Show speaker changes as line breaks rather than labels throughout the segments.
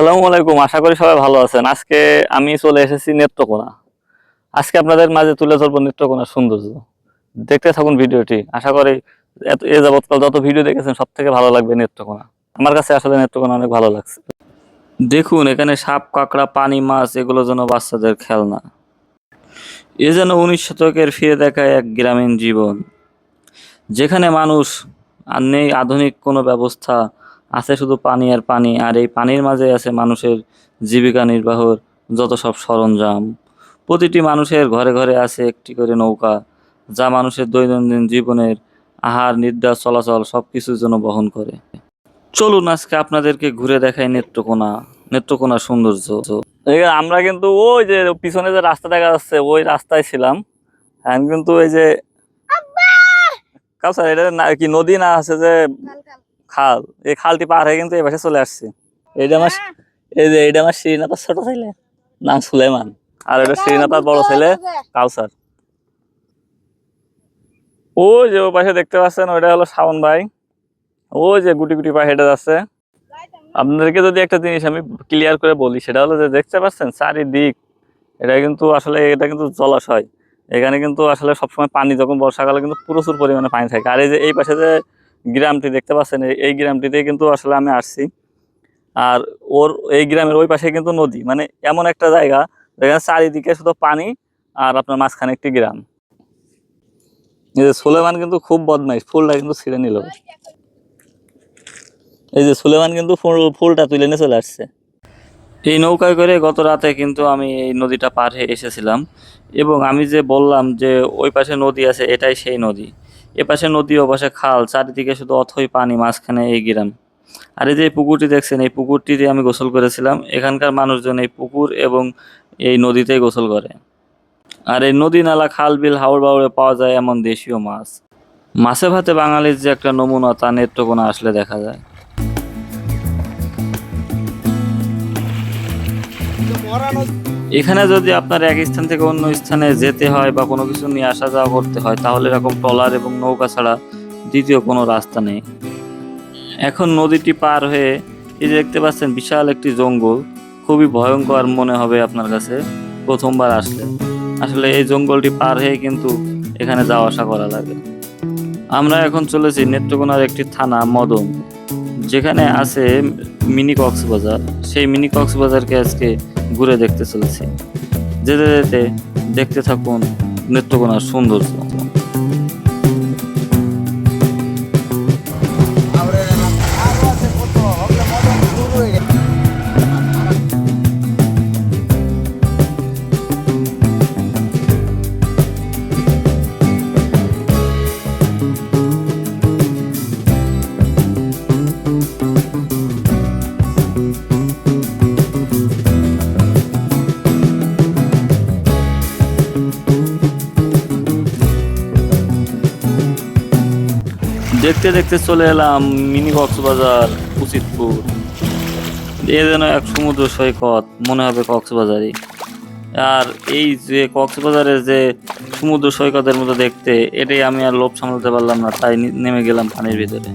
আসসালামু আলাইকুম, আশা করি সবাই ভালো আছেন। আজকে আমি চলে এসেছি নেত্রকোনা। আজকে আপনাদের মাঝে তুলে ধরবো নেত্রকোনার সৌন্দর্য। দেখতে থাকুন ভিডিওটি। আশা করি এত এ যাবৎকাল যত ভিডিও দেখেছেন সব থেকে ভালো লাগবে নেত্রকোনা। আমার কাছে আসলে নেত্রকোনা অনেক ভালো লাগছে। দেখুন, এখানে সাপ, কাঁকড়া, পানি, মাছ, এগুলো যেন বাচ্চাদের খেলনা। এ যেন উনিশ শতকের ফিরে দেখা এক গ্রামীণ জীবন। যেখানে মানুষ আর নেই আধুনিক কোনো ব্যবস্থা আছে শুধু পানি আর পানি আর এই পানির মাঝে আছে মানুষের জীবিকা নির্বাহর যত সব সরঞ্জাম। প্রতিটি মানুষের ঘরে ঘরে আছে একটি করে নৌকা যা মানুষের দৈনন্দিন জীবনের আহার নিদ্রা চলাচল সব কিছুর জন্য বহন করে। চলুন আজকে আপনাদেরকে ঘুরে দেখাই নেত্রকোনা নেত্রকোনার সৌন্দর্য। এই আমরা কিন্তু ওই যে পিছনে যে রাস্তা দেখা যাচ্ছে ওই রাস্তায় ছিলাম। এখন কিন্তু এই যে কাউসার এটা কি নদী না আছে যে খাল এই খালটি পার হয়ে কিন্তু এই পাশে চলে আসছি। এইটা আমার এই যে এইটা আমার শ্রীনাথার ছোট ছেলে নাম সুলেমান। আর এটা শ্রীনাথার বড় ছেলে কাউসার। ওই যে ও পাশে দেখতে পাচ্ছেন ওইটা হলো শাওন ভাই। ও যে গুটি গুটি পা হেঁটে যাচ্ছে। আপনাদেরকে যদি একটা জিনিস আমি ক্লিয়ার করে বলি সেটা হলো যে দেখতে পাচ্ছেন চারিদিক এটা কিন্তু আসলে এটা কিন্তু জলাশয়। এখানে কিন্তু আসলে সবসময় পানি যখন বর্ষাকালে কিন্তু প্রচুর পরিমাণে পানি থাকে। আর এই যে এই পাশে যে গ্রামটি দেখতে পাচ্ছেন, এই- গ্রামটিতে কিন্তু আসলে আমি আসছি। আর ওর এই গ্রামের ওই পাশে কিন্তু নদী মানে এমন একটা জায়গা, যেখানে চারিদিকে শুধু পানি আর আপনার মাঝখানে একটি গ্রাম। এই যে সুলেমান কিন্তু খুব বদমাইশ, ফুলটা কিন্তু ছিঁড়ে নিল। এই যে সুলেমান কিন্তু ফুল ফুলটা তুলে নিয়ে চলে আসছে। এই নৌকায় করে গত রাতে কিন্তু আমি এই নদীটা পার হয়ে এসেছিলাম। এবং আমি যে বললাম যে ওই পাশে নদী আছে, এটাই সেই নদী। এ পাশে নদী ও পাশে খাল, চারিদিকে শুধু অথই পানি, মাঝখানে এই গ্রাম। আর এই যে পুকুরটি দেখছেন, এই পুকুরটিতে আমি গোসল করেছিলাম। এখানকার মানুষজন এই পুকুর এবং এই নদীতেই গোসল করে। আর এই নদী নালা, খাল, বিল হাওড় বাউড়ে পাওয়া যায় এমন দেশীয় মাছ। মাছে ভাতে বাঙালির যে একটা নমুনা, তা নেত্রকোনা আসলে দেখা যায়। এখানে যদি আপনার এক স্থান থেকে অন্য স্থানে যেতে হয় বা কোনো কিছু নিয়ে আসা যাওয়া করতে হয়, তাহলে এরকম ট্রলার এবং নৌকা ছাড়া দ্বিতীয় কোনো রাস্তা নেই। এখন নদীটি পার হয়ে এই দেখতে পাচ্ছেন বিশাল একটি জঙ্গল, খুবই ভয়ঙ্কর মনে হবে আপনার কাছে প্রথমবার আসলে। আসলে এই জঙ্গলটি পার হয়ে কিন্তু এখানে যাওয়া আসা করা লাগে। আমরা এখন চলেছি নেত্রকোনার একটি থানা, মদন, যেখানে আছে মিনি কক্সবাজার। সেই মিনি কক্সবাজারকে আজকে ঘুরে দেখতে চলেছি। যেতে যেতে দেখতে থাকুন নেত্রকোনার সৌন্দর্য। দেখতে দেখতে চলে এলাম মিনি কক্সবাজার, উচিতপুর। এ যেন এক সমুদ্র সৈকত, মনে হবে কক্সবাজারই। আর এই যে কক্সবাজারে যে সমুদ্র সৈকতের মতো দেখতে, এটাই আমি আর লোভ সামলাতে পারলাম না, তাই নেমে গেলাম পানির ভিতরে।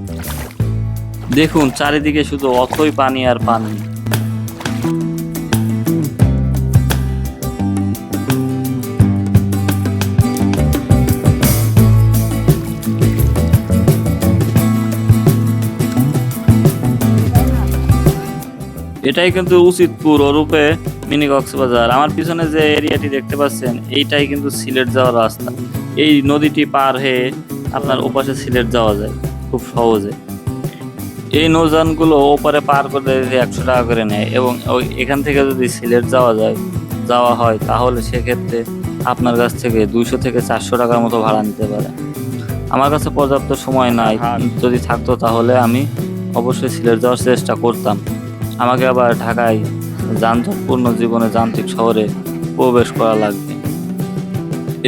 দেখুন, চারিদিকে শুধু অথই পানি আর পানি। এটাই কিন্তু উচিতপুর ওরূপে মিনি কক্সবাজার আমার পিছনে যে এরিয়াটি দেখতে পাচ্ছেন এইটাই কিন্তু সিলেট যাওয়ার রাস্তা। এই নদীটি পার হয়ে আপনার ওপাশে সিলেট যাওয়া যায় খুব সহজে। এই নৌযানগুলো ওপারে পার করতে একশো টাকা করে নেয় এবং ওই- এখান থেকে যদি সিলেট যাওয়া যায় যাওয়া হয় তাহলে সেক্ষেত্রে আপনার কাছ থেকে দুইশো থেকে চারশো টাকার মতো ভাড়া নিতে পারে। আমার কাছে পর্যাপ্ত সময় নাই। যদি থাকতো তাহলে আমি অবশ্যই সিলেট যাওয়ার চেষ্টা করতাম। আমাকে আবার ঢাকায় যানজটপূর্ণ জীবনে যান্ত্রিক শহরে প্রবেশ করা লাগবে।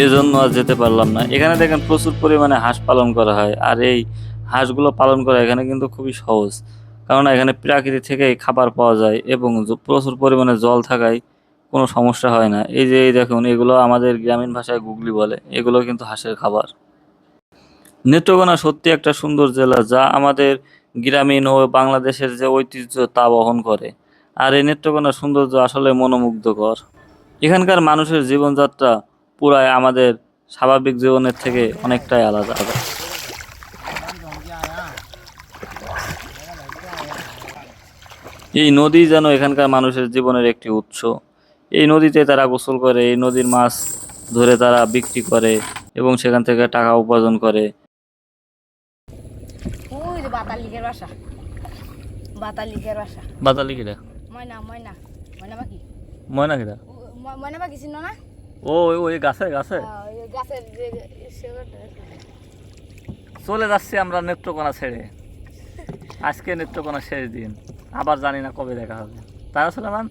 এজন্য আর যেতে পারলাম না। এখানে দেখেন প্রচুর পরিমাণে হাঁস পালন করা হয়, আর এই হাঁসগুলো পালন করা এখানে কিন্তু খুবই সহজ। কারণ এখানে প্রাকৃতিক থেকেই খাবার পাওয়া যায় এবং প্রচুর পরিমাণে জল থাকায় কোনো সমস্যা হয় না। এই যে এই দেখুন, এগুলো আমাদের গ্রামীণ ভাষায় গুগলি বলে। এগুলো কিন্তু হাঁসের খাবার। নেত্রকোনা সত্যি একটা সুন্দর জেলা যা আমাদের গ্রামীণ ও বাংলাদেশের যে ঐতিহ্য তা বহন করে। আর এই নেত্রকোনার সৌন্দর্য আসলে মনোমুগ্ধকর। এখানকার মানুষের জীবনযাত্রা পুরাই আমাদের স্বাভাবিক জীবনের থেকে অনেকটাই আলাদা। এই নদী যেন এখানকার মানুষের জীবনের একটি উৎস। এই নদীতে তারা গোসল করে, এই নদীর মাছ ধরে তারা বিক্রি করে এবং সেখান থেকে টাকা উপার্জন করে
ওই যে বাতাল লিগের বাসা বাতাল লিগের বাসা
বাতালি কিরা?
ময়না ময়না। ময়না পাখি?
ময়না কিরা?
ময়না পাখি চিনো না?
ও ওই গাছে গাছে।
গাছের
চলে যাচ্ছি আমরা নেত্রকোনা ছেড়ে। আজকে নেত্রকোনা শেষ দিন। আবার জানি না কবে দেখা হবে। তারা সুলেমান?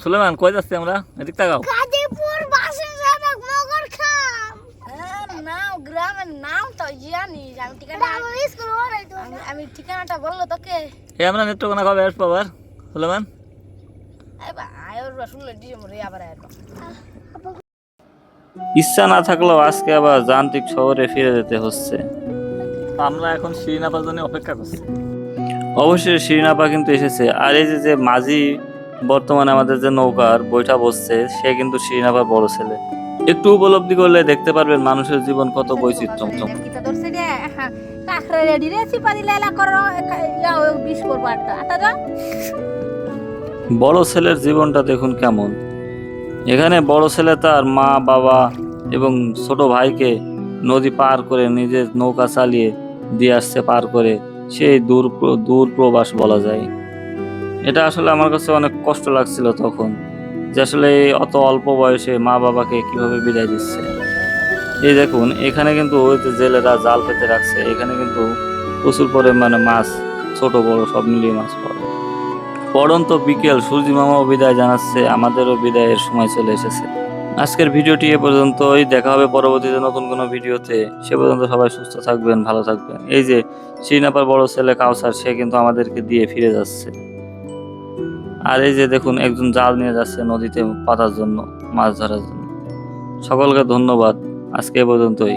সুলেমান কই যাচ্ছি আমরা? এদিক তাকাও।
গাজীপুর বাসে যাবে মগর খাম নাম গ্রামের নাম তো জানি আমি ঠিকানা আমি- আমি ঠিকানাটা বলল তোকে।
এই আমরা নেত্রকোনা কবে আসব আবার? সুলেমান? ইচ্ছা না থাকলেও আজকে আবার যান্ত্রিক শহরে ফিরে যেতে হচ্ছে। আমরা এখন শিরিনাপার জন্য অপেক্ষা করছি। অবশ্যই শিরিনাপা কিন্তু এসেছে। আর এই যে যে মাঝি বর্তমানে আমাদের যে নৌকার বইটা বসছে সে কিন্তু শিরিনাপার বড় ছেলে। একটু উপলব্ধি করলে দেখতে পারবেন মানুষের জীবন কত বৈচিত্র্য
কিতা ধরছে রে কাকরে রেডি রে চিপা দিলে এলা করো বিষ করব একটা আটা যা
বড় ছেলের জীবনটা দেখুন কেমন। এখানে বড় ছেলে তার মা, বাবা এবং ছোট ভাইকে নদী পার করে নিজের নৌকা চালিয়ে দিয়ে আসছে পার করে, সেই দূর দূর প্রবাস বলা যায়। এটা আসলে আমার কাছে অনেক কষ্ট লাগছিল তখন। যে আসলে অত অল্প বয়সে মা বাবাকে কীভাবে বিদায় দিচ্ছে। এই দেখুন, এখানে কিন্তু ওই যে জেলেরা জাল পেতে রাখছে, এখানে কিন্তু প্রচুর পরিমাণে মাছ, ছোট, বড় সব মিলিয়ে মাছ যায়। পড়ন্ত বিকেল, সূর্যি মামাও বিদায় জানাচ্ছে, আমাদেরও বিদায়ের সময় চলে এসেছে। আজকের ভিডিওটি এ পর্যন্তই, দেখা হবে পরবর্তীতে নতুন কোনো ভিডিওতে। সে পর্যন্ত সবাই সুস্থ থাকবেন, ভালো থাকবেন। এই যে শ্রীনাপার বড় ছেলে কাউসার, সে কিন্তু আমাদেরকে দিয়ে ফিরে যাচ্ছে। আর এই যে দেখুন, একজন জাল নিয়ে যাচ্ছে নদীতে পাতার জন্য, মাছ ধরার জন্য। সকলকে ধন্যবাদ। আজকে পর্যন্তই।